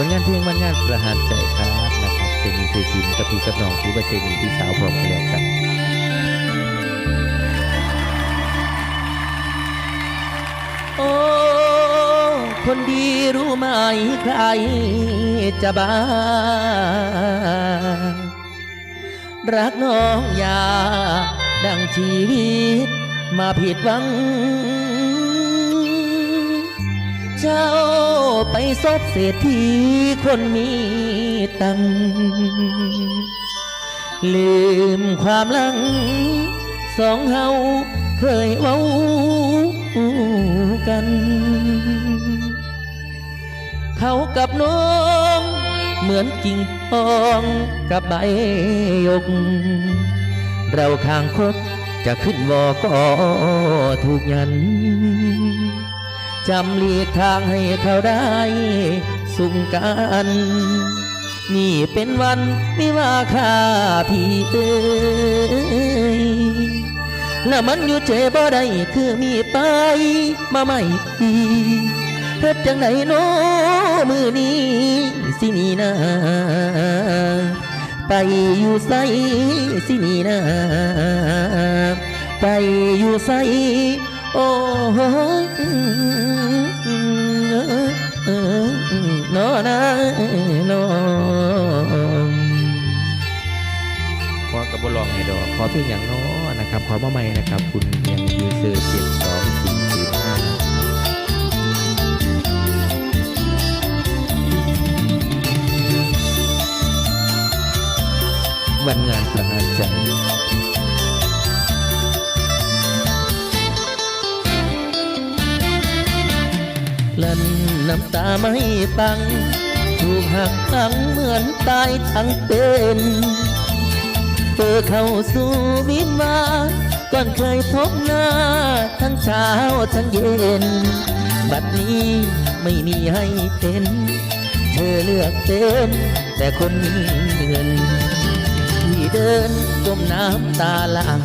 ผลงานเพลงวันงานประหารใจครับนะครับเซนีเซซินกับพี่กับน้องถือว่าเซนีพี่สาวพร้อมกันแล้วกันโอ้คนดีรู้ไหมใครจะบ้า รักน้องอยา ดังชีวิตมาผิดหวังเจ้า ไปซบเศรษฐีคนมีตัง ลืมความลัง สองเฮาเคยเว้ากัน เขากับน้อง เหมือนกิ่งทองกับใบยก เราข้างคดจะขึ้นวอก็ถูกยัน จำหลีกทางให้เขาได้สุขกัน นี่เป็นวันไม่ว่าค่าพี่เอ้ยแล้วมันอยู่เจบ่ได้คือมีไปมาใหม่อีเฮ็ดจังไหนโน้มือนี้สินีนาไปอยู่ไสสินีนาไปอยู่ไส โอ้โนอนะนอขอกับบลองให้ดอกขอเพียงอย่างน้อนะครับ ขอมาใหม่นะครับ คุณยังยูเซอร์เจ็ดสองสี่ศูนย์ห้าวันงานประหารใจ น้ำตาไม่ปัง ถูกหักหลังเหมือนตายทั้งเป็นเปิดเข้าสู่วิมานก่อนเคยพบหน้า ทั้งเช้าทั้งเย็น บัดนี้ไม่มีให้เป็น เธอเลือกเป็นแต่คนมีเงินที่เดินก้มน้ำตาลัง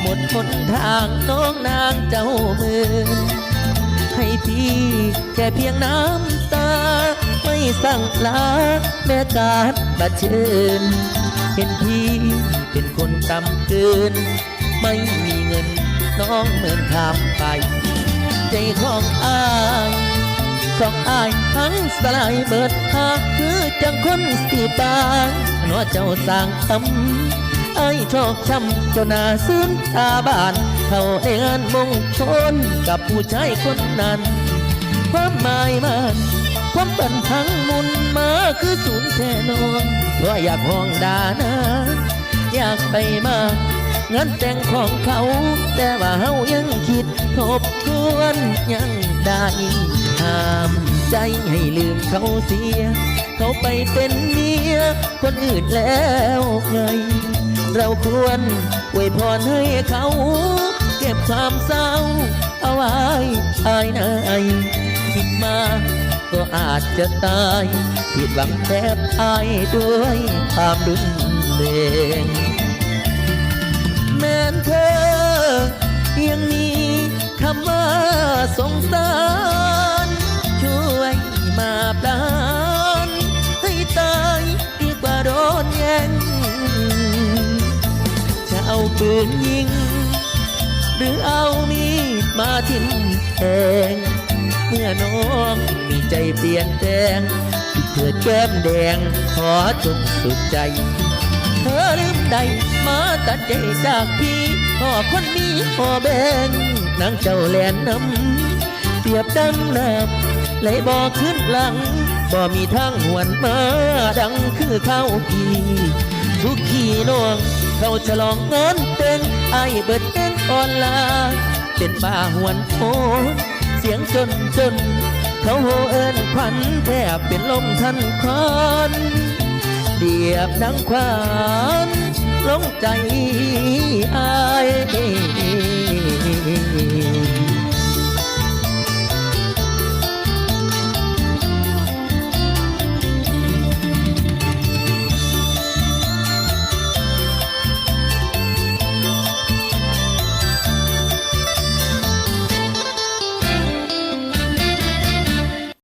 หมดหนทางน้องนางเจ้าเมือ ให้พี่ แค่เพียงน้ำตา ไม่สั่งลาแม้การบาดเชิญเห็นพี่เป็นคนต่ำเกิน ไม่มีเงินน้องเหมือนข้ามไป ใจของอายของอายทั้งสลายเบิดหากคือจังคนสีบางนัวเจ้าสร้างทำไอ้ชอกช้ำเจ้าหน้าซึ้นตาบาน เขาในงานมงคลกับผู้ชายคนนั้น ความหมายมันความเป็นทั้งมุนมาคือศูนย์แท่นอนว่าะอยากห้องดานะอยากไปมางานแต่งของเขา แต่ว่าเฮายังคิดทบทวนยังได้ห้ามใจให้ลืมเขาเสีย เขาไปเป็นเมีย คนอื่นแล้วไงเราควรอวยพรให้เขา เก็บความเศร้า เอาไว้ภายในคิดมาก็อาจจะตายผิดหวังแทบตายด้วยความรุนแรงแม้นเธอ ยังมีคำว่าสงสาร ช่วยมาปลานให้ตายดีกว่าโดนแย่งจะเอาปืนยิง มาทิ่มแทงเมื่อน้องมีใจเปลี่ยนแปลงที่เกิดแก้มแดงขอจงสุดใจ เธอลืมใดมาตัดใจจากพี่พ่อคนมีพ่อแบงนางเจ้าแลนน้ำเปรียบดังน้ำไหลบ่อขึ้นหลังบ่มีทางหวนมาดังคือเข้าพีทุกขี่น้อง เขาฉลองงานแต่งไอ้เบิดแองออนลา เป็นบ้าหวนโหเสียงจนจน เขาโหเอินขวันแทบเป็นลมทันควันเดียบดังควันลงใจอาย